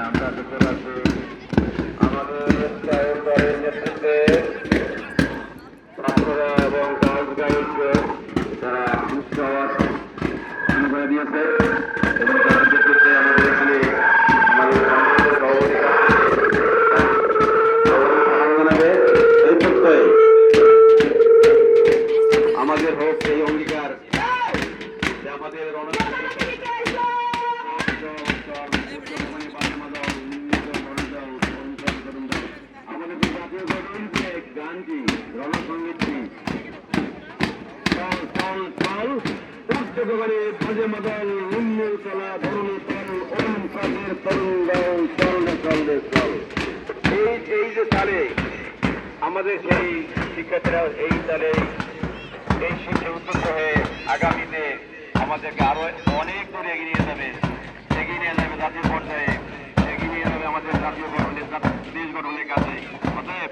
আমরা দেখতে পাচ্ছি আমাদের এবং গার্লস গাইডকে তারা উৎসাহ দিয়েছে গানটি রণসঙ্গীতটি। উচ্চগণে ভজে মদল উন্মূল ওম কাজের তরুণ গাও, চল রে চল এই এই যে তালে, আমাদের সেই শিক্ষার্থীরা এই তালে এই শিক্ষা উদ্বুদ্ধ হয়ে আগামীতে আমাদেরকে আরও অনেক দূর এগিয়ে নিয়ে যাবে। এগিয়ে নিয়ে যাবে জাতীয় পর্যায়ে, এগিয়ে নিয়ে যাবে আমাদের জাতীয় গঠনের দেশ গঠনের কাছে। অতএব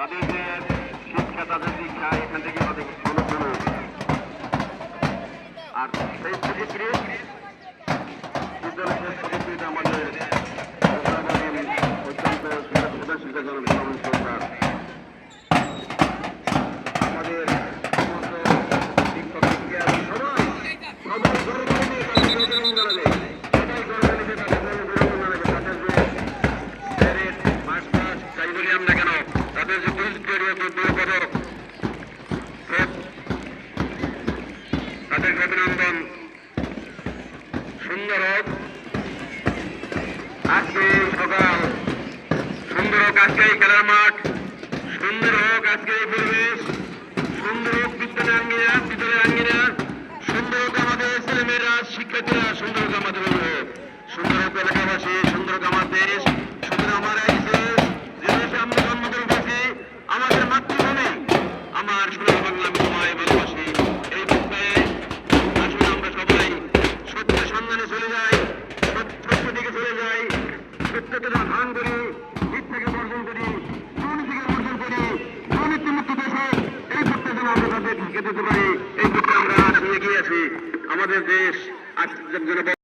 তাদের থেকে আর সেই প্রতিক্রিয়া তাদেরকে অভিনন্দন সুন্দর আজকে সকাল সুন্দর হোক আজকে এই খেলার মাঠ সুন্দর হোক আজকে এই পরিবেশ সুন্দর হোক বিদ্যালয় আঙ্গিনা বিদ্যালয় আঙ্গিনা সুন্দর হোক আমাদের ছেলেমেয়েরা, শিক্ষার্থীরা সুন্দর হোক আমাদের অভিভাবক সুন্দর হোক এলাকাবাসী সুন্দর হোক আমার দেশ সুন্দর আমার এই দেশ যে দেশে আমরা জন্মগ্রহণ করেছি, আমাদের মাতৃভূমি, আমার সোনার বাংলা ঢেকে দিতে পারি এই আমরা নিয়ে এগিয়ে আছি আমাদের দেশ আজ